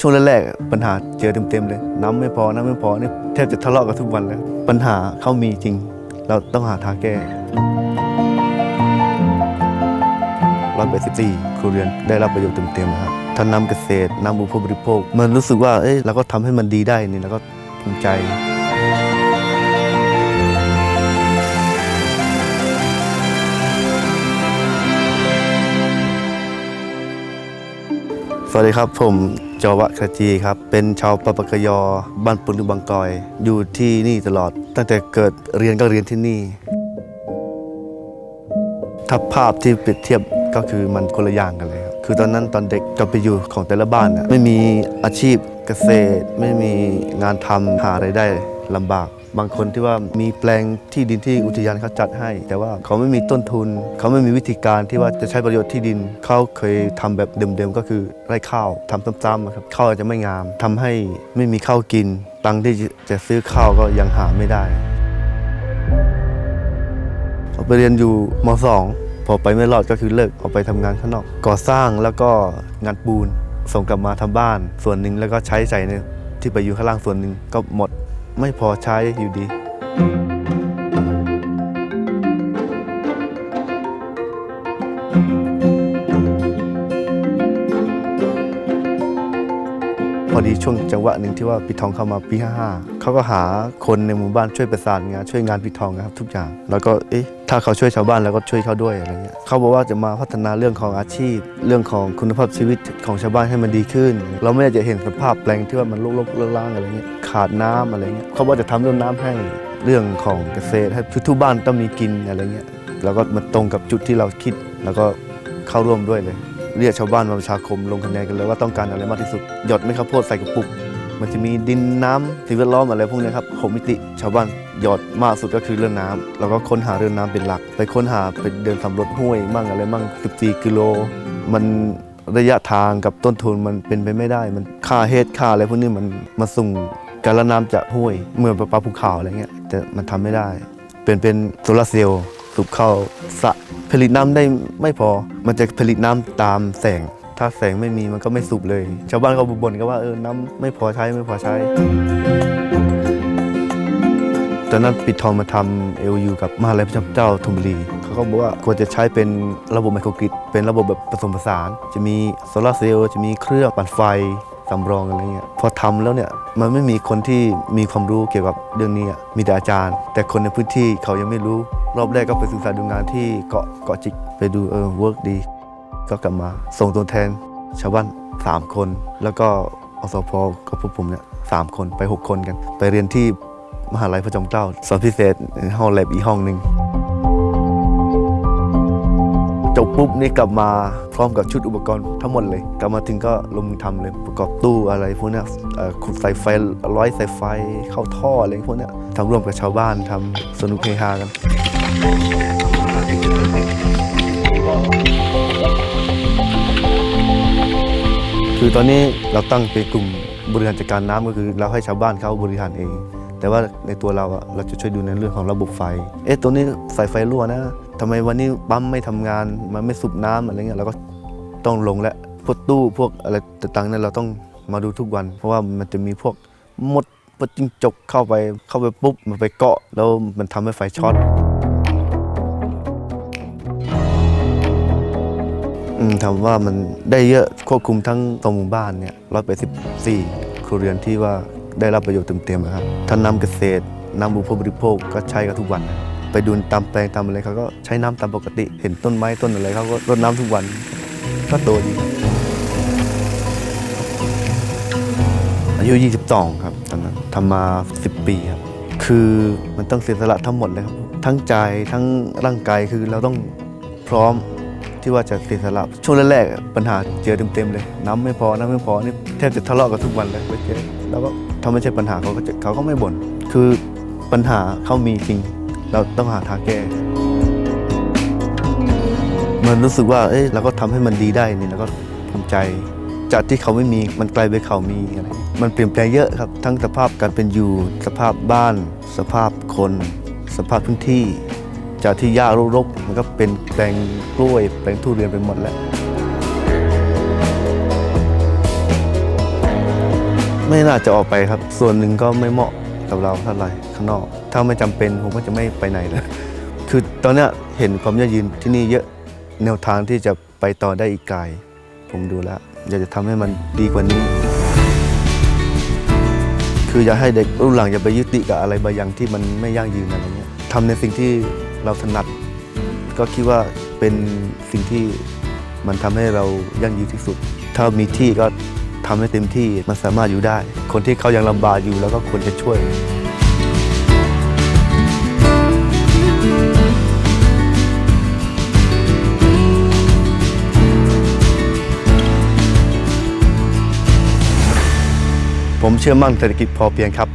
ช่วงแรกๆปัญหาเจอเต็มๆเลย น้ำไม่พอน้ำไม่พอนี่แทบจะทะเลาะกันทุกวันแล้วปัญหาเขามีจริง เราต้องหาทางแก้ร้อยแปดสิบสี่ครัวเรือนได้รับประโยชน์เต็มๆนะครับทั้งน้ำเกษตรน้ำอุปโภคบริโภค มันรู้สึกว่าเอ้ยเราก็ทำให้มันดีได้นี่เราก็ภูมิใจสวัสดีครับผม จอวะคจีครับ เป็นชาวปะปะกยอบ้านปุนุบังกอย อยู่ที่นี่ตลอด ตั้งแต่เกิดเรียนก็เรียนที่นี่ ถ้าภาพที่เปรียบเทียบก็คือมันคนละอย่างกันเลยครับ คือตอนนั้นตอนเด็กก็ไปอยู่ของแต่ละบ้านน่ะไม่มีอาชีพเกษตร ไม่มีงานทำหาไรายได้ลำบาก บางคนที่ว่ามีแปลงที่ดินที่อุทยานเขาจัดให้ แต่ว่าเขาไม่มีต้นทุน เขาไม่มีวิธีการที่ว่าจะใช้ประโยชน์ที่ดิน เขาเคยทำแบบเดิมๆก็คือไร่ข้าวทำซ้ำๆครับข้าวจะไม่งามทำให้ไม่มีข้าวกิน ตังค์ที่จะซื้อข้าวก็ยังหาไม่ได้ไปเรียนอยู่ม .2 พอไปไม่รอดก็คือเลิกออกไปทำงานข้างนอก ก่อสร้างแล้วก็งานปูนส่งกลับมาทำบ้านส่วนหนึ่งแล้วก็ใช้ใส่ในที่ไปอยู่ข้างล่างส่วนหนึ่งก็หมด ไม่พอใช้อยู่ดี พอดีช่วงจังหวะหนึ่งที่ว่าปีทองเข้ามาปี 55เขาก็หาคนในหมู่บ้านช่วยประสานงานช่วยงานปีทองนะครับทุกอย่าง แล้วก็เอ๊ะถ้าเขาช่วยชาวบ้านแล้วก็ช่วยเขาด้วยอะไรเงี้ยเขาบอกว่าจะมาพัฒนาเรื่องของอาชีพ เรื่องของคุณภาพชีวิตของชาวบ้านให้มันดีขึ้น เราไม่ได้จะเห็นสภาพแปลงที่ว่ามันรกๆล้างอะไรเงี้ยขาดน้ำอะไรเงี้ยเขาบอกจะทำเรื่องน้ำให้เรื่องของเกษตรให้ทุกบ้านต้องมีกินอะไรเงี้ยแล้วก็มันตรงกับจุดที่เราคิดแล้วก็เข้าร่วมด้วยเลย เรียกชาวบ้านมาประชาคมลงคะแนนกันเลยว่าต้องการอะไรมากที่สุด หยดไม่ข้าวโพดใส่กระปุก มันจะมีดินน้ำสิ่งแวดล้อมอะไรพวกนี้ครับหกมิติ ชาวบ้านหยอดมากสุดก็คือเรื่องน้ำแล้วก็ค้นหาเรื่องน้ำเป็นหลัก ไปค้นหาไปเดินสำรวจห้วยมั่งอะไรมั่ง 14 กิโล มันระยะทางกับต้นทุนมันเป็นไปไม่ได้ มันค่าเฮดค่าอะไรพวกนี้มันมาส่งการละน้ำจากห้วยเหมืองประปาภูเขาอะไรเงี้ยแต่มันทำไม่ได้ เป็นเป็นโซลาร์เซลล์สูบเข้าสระ ผลิตน้ำได้ไม่พอ มันจะผลิตน้ำตามแสง ถ้าแสงไม่มีมันก็ไม่สูบเลย ชาวบ้านเขาบ่นกันว่าเออน้ำไม่พอใช้ไม่พอใช้ ตอนนั้นปิดทองมาทำเอลยูกับมหาลัยพระเจ้าธนบุรี เขาก็บอกว่าควรจะใช้เป็นระบบไมโครกริดเป็นระบบแบบผสมผสาน จะมีโซลาร์เซลล์จะมีเครื่องปั่นไฟ สำรองอะไรเงี้ยพอทำแล้วเนี่ยมันไม่มีคนที่มีความรู้เกี่ยวกับเรื่องนี้อะมีแต่อาจารย์ แต่คนในพื้นที่เขายังไม่รู้ รอบแรกก็ไปศึกษาดูงานที่เกาะเกาะจิกไปดูเออเวิร์กดี ก็กลับมาส่งตัวแทนชาวบ้าน3 คน แล้วก็อสพกับพวกผมเนี่ยสามคนไป 6 คนกัน ไปเรียนที่มหาลัยพระจอมเกล้าสอนพิเศษห้องแลบอีกห้องหนึ่ง จบปุ๊บนี่กลับมาพร้อมกับชุดอุปกรณ์ทั้งหมดเลย กลับมาถึงก็ลงมือทำเลยประกอบตู้อะไรพวกเนี้ยขุดสายไฟร้อยสายไฟเข้าท่ออะไรพวกเนี้ยทำร่วมกับชาวบ้านทำสนุกเฮฮากันคือตอนนี้เราตั้งเป็นกลุ่มบริหารจัดการน้ำก็คือเราให้ชาวบ้านเขาบริหารเอง แต่ว่าในตัวเราอะเราจะช่วยดูในเรื่องของระบบไฟ เอ๊ะตัวนี้สายไฟรั่วนะทำไมวันนี้ปั๊มไม่ทำงาน มันไม่สูบน้ำอะไรเงี้ยเราก็ต้องลงและพวกตู้พวกอะไรต่างๆนั้นเราต้องมาดูทุกวัน เพราะว่ามันจะมีพวกมดพวกจิ้งจกเข้าไปเข้าไปปุ๊บมันไปเกาะแล้วมันทำให้ไฟช็อตอืมถามว่ามันได้เยอะควบคุมทั้งตรงหมู่บ้านเนี่ยร้อยแปดสิบสี่ครัวเรือนที่ว่า ได้รับประโยชน์เต็มๆนะครับทั้งน้ำเกษตรน้ำอุปโภคบริโภคก็ใช้กันทุกวัน ไปดูตามแปลงตามอะไรเขาก็ใช้น้ำตามปกติ เห็นต้นไม้ต้นอะไรเขาก็รดน้ำทุกวัน ก็โตดีอายุ 22 ครับตอนนั้นทำมา 10 ปีครับคือมันต้องเสียสละทั้งหมดเลยครับ ทั้งใจทั้งร่างกายคือเราต้องพร้อม ที่ว่าจะเสียสละช่วงแรกๆปัญหาเจอเต็มๆเลย น้ำไม่พอน้ำไม่พอนี่แทบจะทะเลาะกันทุกวันเลยไปเจอแล้วก็ถ้าไม่ใช่ปัญหาเขาก็จะเขาก็ไม่บ่นคือปัญหาเขามีจริง เราต้องหาทางแก้ มันรู้สึกว่าเอ้ยเราก็ทำให้มันดีได้นี่เราก็ภูมิใจ จากที่เขาไม่มีมันกลายเป็นเขามีอะไรมันเปลี่ยนแปลงเยอะครับ ทั้งสภาพการเป็นอยู่ สภาพบ้าน สภาพคน สภาพพื้นที่ จากที่หญ้ารกๆมันก็เป็นแปลงกล้วย แปลงทุเรียนไปหมดแล้ว ไม่น่าจะออกไปครับ ส่วนหนึ่งก็ไม่เหมาะกับเราเท่าไหร่ข้างนอก ถ้าไม่จำเป็นผมก็จะไม่ไปไหนเลย คือตอนนี้เห็นความยั่งยืนที่นี่เยอะแนวทางที่จะไปต่อได้อีกไกลผมดูแล้ว อยากจะทำให้มันดีกว่านี้ คืออยากให้เด็กรุ่นหลังอย่าไปยึดติดกับอะไรบางอย่างที่มันไม่ยั่งยืนอะไรเงี้ยทำในสิ่งที่ เราถนัด ก็คิดว่าเป็นสิ่งที่มันทำให้เรายั่งยืนที่สุด ถ้ามีที่ก็ทำให้เต็มที่มันสามารถอยู่ได้ คนที่เขายังลำบากอยู่แล้วก็ควรจะช่วยผมเชื่อมั่นเศรษฐกิจพอเพียงครับ